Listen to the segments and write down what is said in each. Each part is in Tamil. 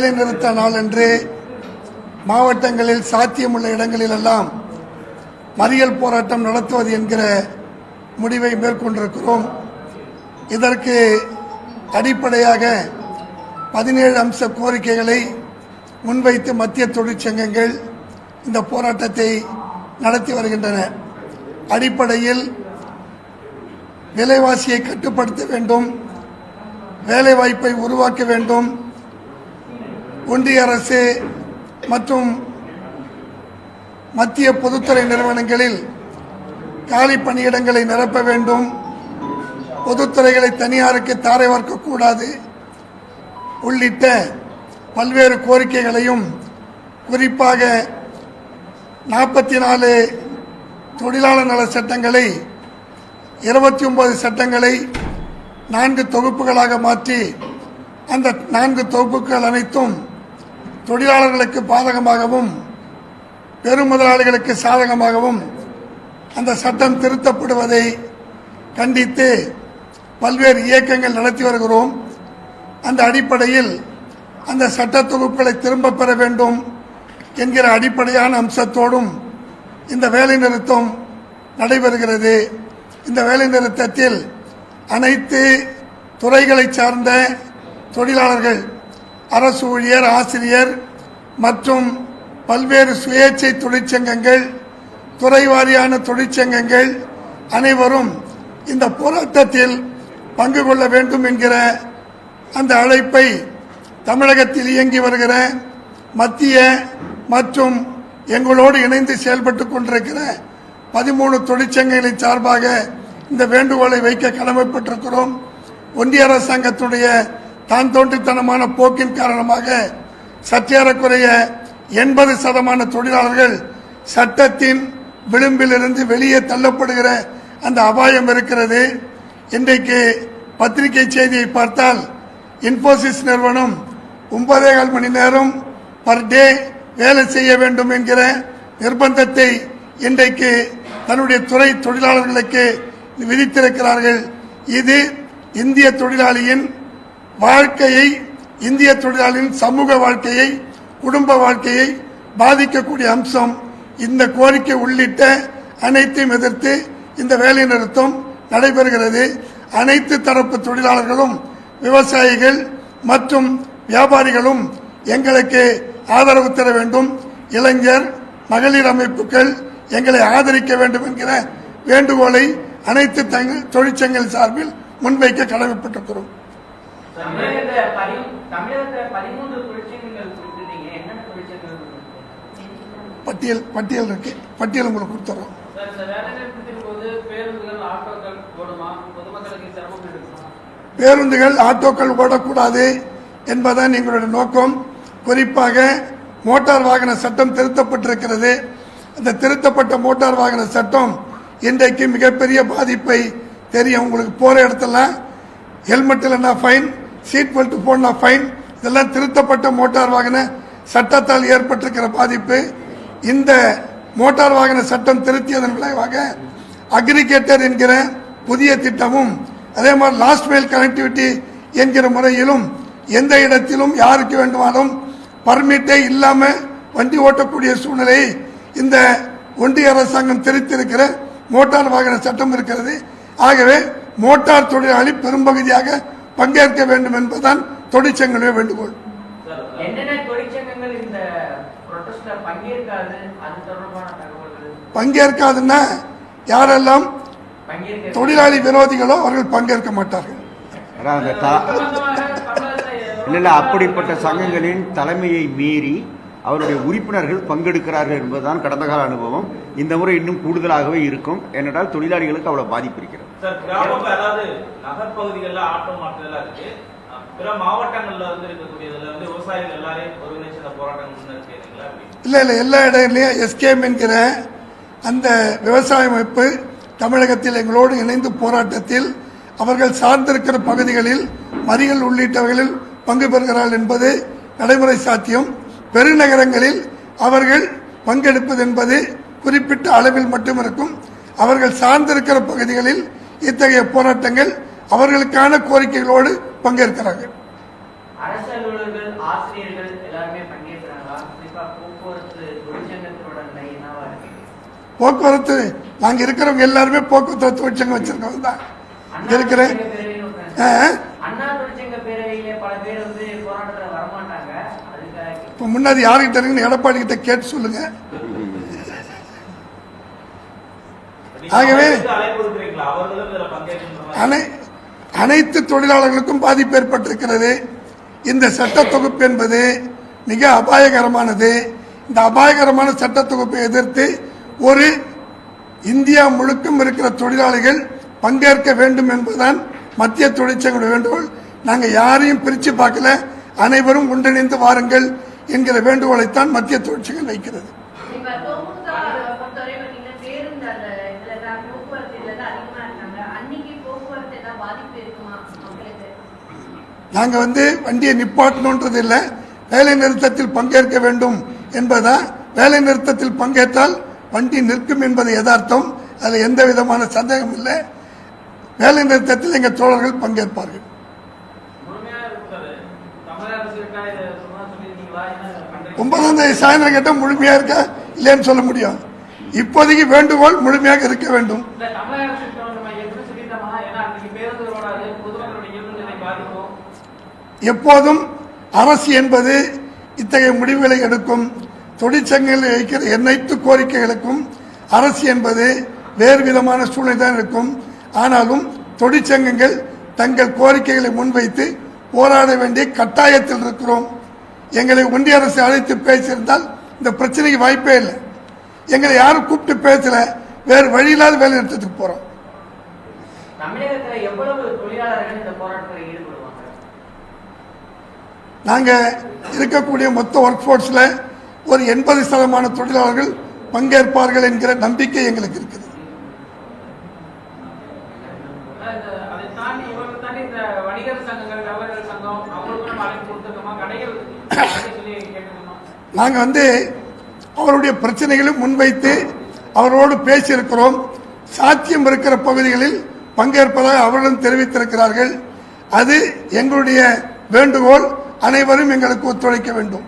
வேலைநிறுத்த நாளன்று மாவட்டங்களில் சாத்தியமுள்ள இடங்களிலெல்லாம் மறியல் போராட்டம் நடத்துவது என்கிற முடிவை மேற்கொண்டிருக்கிறோம். இதற்கு அடிப்படையாக பதினேழு அம்ச கோரிக்கைகளை முன்வைத்து மத்திய தொழிற்சங்கங்கள் இந்த போராட்டத்தை நடத்தி வருகின்றன. அடிப்படையில் விலைவாசியை கட்டுப்படுத்த வேண்டும் வேலைவாய்ப்பை உருவாக்க வேண்டும் ஒன்றிய அரசு மற்றும் மத்திய பொதுத்துறை நிறுவனங்களில் காலி பணியிடங்களை நிரப்ப வேண்டும். பொதுத்துறைகளை தனியாருக்கு தாரை வார்க்கக்கூடாது. உள்ளிட்ட பல்வேறு கோரிக்கைகளையும் குறிப்பாக நாற்பத்தி நாலு தொழிலாளர் நல சட்டங்களை இருபத்தி ஒன்பது சட்டங்களை நான்கு தொகுப்புகளாக மாற்றி அந்த நான்கு தொகுப்புகள் அனைத்தும் தொழிலாளர்களுக்கு பாதகமாகவும் பெரும் முதலாளிகளுக்கு சாதகமாகவும் அந்த சட்டம் திருத்தப்படுவதை கண்டித்து பல்வேறு இயக்கங்கள் நடத்தி வருகிறோம். அந்த அடிப்படையில் அந்த சட்ட தொகுப்புகளை திரும்ப பெற வேண்டும் என்கிற அடிப்படையான அம்சத்தோடும் இந்த வேலைநிறுத்தம் நடைபெறுகிறது. இந்த வேலைநிறுத்தத்தில் அனைத்து துறைகளை சார்ந்த தொழிலாளர்கள் அரசு ஊழியர் ஆசிரியர் மற்றும் பல்வேறு சுயேட்சை தொழிற்சங்கங்கள் துறை வாரியான தொழிற்சங்கங்கள் அனைவரும் இந்த போராட்டத்தில் பங்கு கொள்ள வேண்டும் என்கிற அந்த அழைப்பை தமிழகத்தில் இயங்கி வருகிற மத்திய மற்றும் எங்களோடு இணைந்து செயல்பட்டு கொண்டிருக்கிற பதிமூணு தொழிற்சங்கங்களின் சார்பாக இந்த வேண்டுகோளை வைக்க கடமைப்பட்டிருக்கிறோம். ஒன்றிய அரசாங்கத்துடைய தான் தோன்றித்தனமான போக்கின் காரணமாக சற்றேறக்குறைய எண்பது சதமான தொழிலாளர்கள் சட்டத்தின் விளிம்பிலிருந்து வெளியே தள்ளப்படுகிற அந்த அபாயம் இருக்கிறது. இன்றைக்கு பத்திரிகை செய்தியை பார்த்தால் இன்ஃபோசிஸ் நிறுவனம் ஒன்பதே கால் மணி நேரம் பர் டே வேலை செய்ய வேண்டும் என்கிற நிர்பந்தத்தை இன்றைக்கு தன்னுடைய துறை தொழிலாளர்களுக்கு விதித்திருக்கிறார்கள். இது இந்திய தொழிலாளியின் வாழ்க்கையை இந்திய தொழிலாளியின் சமூக வாழ்க்கையை குடும்ப வாழ்க்கையை பாதிக்கக்கூடிய அம்சம் இந்த கோரிக்கை உள்ளிட்ட அனைத்தையும் எதிர்த்து இந்த வேலை நிறுத்தம் நடைபெறுகிறது. அனைத்து தரப்பு தொழிலாளர்களும் விவசாயிகள் மற்றும் வியாபாரிகளும் எங்களுக்கு ஆதரவு தர வேண்டும். இளைஞர் மகளிர் அமைப்புகள் எங்களை ஆதரிக்க வேண்டும் என்கிற வேண்டுகோளை அனைத்து தங்க- தொழிற்சங்கங்கள் சார்பில் முன்வைக்க கடமைப்பட்டிருக்கிறோம். பதி- தமிழகத்துல பதிமூன்று தொழிற்சங்கங்கள் குறிப்பிட்டீங்க என்னென்ன தொழிற்சங்கங்கள் குறிப்பிட்டீங்க? பட்டியல் பட்டியல் இருக்கு. பட்டியல் உங்களுக்கு கொடுத்துறோம். பேருந்துகள் ஆட்டோக்கள் ஓடுமா? பொதுமக்களுக்கு சிரமம் இருக்குமா பேருந்துகள் ஆட்டோக்கள் ஓடக்கூடாது என்பதுதான் எங்களுடைய நோக்கம். குறிப்பாக மோட்டார் வாகன சட்டம் திருத்தப்பட்டிருக்கிறது. அந்த திருத்தப்பட்ட மோட்டார் வாகன சட்டம் இன்றைக்கு மிகப்பெரிய பாதிப்பை தெரியும் உங்களுக்கு போற இடத்துல ஹெல்மெட் இல்லைன்னா ஃபைன் சீட் பெல்ட் போடலாம் ஃபைன் இதெல்லாம் திருத்தப்பட்ட மோட்டார் வாகன சட்டத்தால் ஏற்பட்டிருக்கிற பாதிப்பு. இந்த மோட்டார் வாகன சட்டம் திருத்தியதன் விளைவாக அக்ரிகேட்டர் என்கிற புதிய திட்டமும் அதே மாதிரி லாஸ்ட் மைல் கனெக்டிவிட்டி என்கிற முறையிலும் எந்த இடத்திலும் யாருக்கு வேண்டுமானாலும் பர்மிட்டே இல்லாமல் வண்டி ஓட்டக்கூடிய சூழ்நிலையை இந்த ஒன்றிய அரசாங்கம் திருத்திருக்கிற மோட்டார் வாகன சட்டம் இருக்கிறது. ஆகவே மோட்டார் தொழிலாளி பெரும்பகுதியாக பங்கேற்க வேண்டும் என்பதுதான் தொழிற்சங்களுடைய வேண்டுகோள். பங்கேற்காதுன்னா யாரெல்லாம் தொழிலாளி விரோதிகளோ அவர்கள் பங்கேற்க மாட்டார்கள். இல்ல அப்படிப்பட்ட சங்கங்களின் தலைமையை மீறி அவருடைய உறுப்பினர்கள் பங்கெடுக்கிறார்கள் என்பதுதான் கடந்த கால அனுபவம். இந்த முறை இன்னும் கூடுதலாகவே இருக்கும். ஏனென்றால் தொழிலாளிகளுக்கு அவ்வளவு பாதிப்பு இருக்கிறது. சார் கிராமம் அதாவது நகர்பகுதிகளில் ஆட்டோ மாற்றலாம் இருக்கு. பிற மாவட்டங்கள்ல வந்து இருக்கக்கூடியதுல வந்து விவசாயிகள் எல்லாரையும் ஒருங்கிணைச்சு அந்த போராட்டம் முன்னெடுக்கிறீங்களா அப்படி இல்லை இல்லை எல்லா இடங்களையும் எஸ்கேம் என்கிற அந்த விவசாய அமைப்பு தமிழகத்தில் எங்களோடு இணைந்து போராட்டத்தில் அவர்கள் சார்ந்திருக்கிற பகுதிகளில் மறியல் உள்ளிட்டவர்களில் பங்கு பெறுகிறார்கள் என்பது நடைமுறை சாத்தியம். பெருநகரங்களில் அவர்கள் பங்கெடுப்பது என்பது குறிப்பிட்ட அளவில் மட்டும் இருக்கும். அவர்கள் சார்ந்திருக்கிற பகுதிகளில் இத்தகைய போராட்டங்கள் அவர்களுக்கான கோரிக்கைகளோடு பங்கேற்கிறார்கள். அரசு அலுவலர்கள் ஆசிரியர்கள் எல்லாருமே பங்கேற்கிறாங்களா? குறிப்பா போக்குவரத்து தொழிற்சங்கத்தோட நிலை என்னவா இருக்கு? போக்குவரத்து நாங்க இருக்கிறவங்க எல்லாருமே போக்குவரத்து தொழிற்சங்கம் வச்சிருக்கவங்க தான். இருக்கிற இப்ப முன்னாடி யாருக்கிட்ட இருக்குன்னு எடப்பாடி கிட்ட கேட்டு சொல்லுங்க. ஆகவே- அனை அனைத்து தொழிலாளர்களுக்கும் பாதிப்பு ஏற்பட்டிருக்கிறது. இந்த சட்ட தொகுப்பு என்பது மிக அபாயகரமானது. இந்த அபாயகரமான சட்ட தொகுப்பை எதிர்த்து ஒரு இந்தியா முழுக்கும் இருக்கிற தொழிலாளிகள் பங்கேற்க வேண்டும் என்பதுதான் மத்திய தொழிற்சங்களுடைய வேண்டுகோள். நாங்கள் யாரையும் பிரித்து பார்க்கல. அனைவரும் ஒன்றிணைந்து வாருங்கள் என்கிற வேண்டுகோளைத்தான் மத்திய தொழிற்சங்கம் வைக்கிறது இப்ப தொகுப்புகளை பொறுத்தவரை பாத்தீங்கன்னா பேருந்து அந்த இதுல தான் போக்குவரத்து இதுல தான் அதிகமா இருக்காங்க அன்னைக்கு போக்குவரத்து ஏதாவது பாதிப்பு இருக்குமா மக்களுக்கு நாங்கள் வந்து வண்டியை நிப்பாட்டணுன்றது இல்லை. வேலை நிறுத்தத்தில் பங்கேற்க வேண்டும் என்பதுதான். வேலை நிறுத்தத்தில் பங்கேற்றால் வண்டி நிற்கும் என்பது யதார்த்தம். அதில் எந்த விதமான சந்தேகம் இல்லை. வேலை நிறுத்தத்தில் எங்கள் தோழர்கள் பங்கேற்பார்கள். ஒன்பதாம் தேதி சாயந்தரம் கேட்டால் முழுமையாக இருக்கா? இல்லைன்னு சொல்ல முடியும். இப்போதைக்கு வேண்டுகோள் முழுமையாக இருக்க வேண்டும். எப்போதும் அரசு என்பது இத்தகைய முடிவுகளை எடுக்கும் தொழிற்சங்கங்களில் இருக்கிற அனைத்து கோரிக்கைகளுக்கும் அரசு என்பது வேறு விதமான சூழ்நிலை தான் இருக்கும். ஆனாலும் தொழிற்சங்கங்கள் தங்கள் கோரிக்கைகளை முன்வைத்து போராட வேண்டிய கட்டாயத்தில் இருக்கிறோம். எங்களை ஒன்றிய அரசு அழைத்து பேசியிருந்தால் இந்த பிரச்சனைக்கு வாய்ப்பே இல்லை. எங்களை யாரும் கூப்பிட்டு பேசல வேறு வழியில்லாத வேலை நிறுத்தத்துக்கு போறோம். தமிழகத்துல எவ்வளவு தொழிலாளர்கள் இந்த போராட்டத்தில் ஈடுபடுவாங்க? நாங்க இருக்கக்கூடிய மொத்த ஒர்க் ஃபோர்ஸ்ல ஒரு எண்பது சதமான தொழிலாளர்கள் பங்கேற்பார்கள் என்கிற நம்பிக்கை எங்களுக்கு இருக்குது. அதான் இந்த அதை தாண்டி இவங்க தாண்டி இந்த வணிகர் சங்கங்கள் நபர்கள் சங்கம் அவங்களுக்கும் நம்ம அழைப்பு கொடுத்துருக்கோமா? கடைகள் அழைக்க சொல்லி கேட்டுக்கோமா நாங்க வந்து அவருடைய பிரச்சனைகளை முன்வைத்து அவரோடு பேசியிருக்கிறோம். சாத்தியம் இருக்கிற பகுதிகளில் பங்கேற்பதாக அவர்களும் தெரிவித்திருக்கிறார்கள். அது எங்களுடைய வேண்டுகோள். அனைவரும் எங்களுக்கு ஒத்துழைக்க வேண்டும்.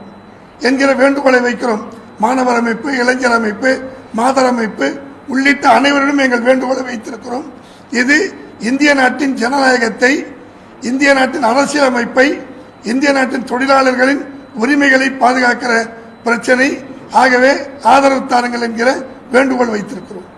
என்கிற வேண்டுகோளை வைக்கிறோம். மாணவர் அமைப்பு இளைஞர் அமைப்பு மாதர் அமைப்பு உள்ளிட்ட அனைவரிடம் எங்கள் வேண்டுகோளை வைத்திருக்கிறோம். இது இந்திய நாட்டின் ஜனநாயகத்தை இந்திய நாட்டின் அரசியலமைப்பை இந்திய நாட்டின் தொழிலாளர்களின் உரிமைகளை பாதுகாக்கிற பிரச்சனை. ஆகவே ஆதரவு தாருங்கள் என்கிற வேண்டுகோள் வைத்திருக்கிறோம்.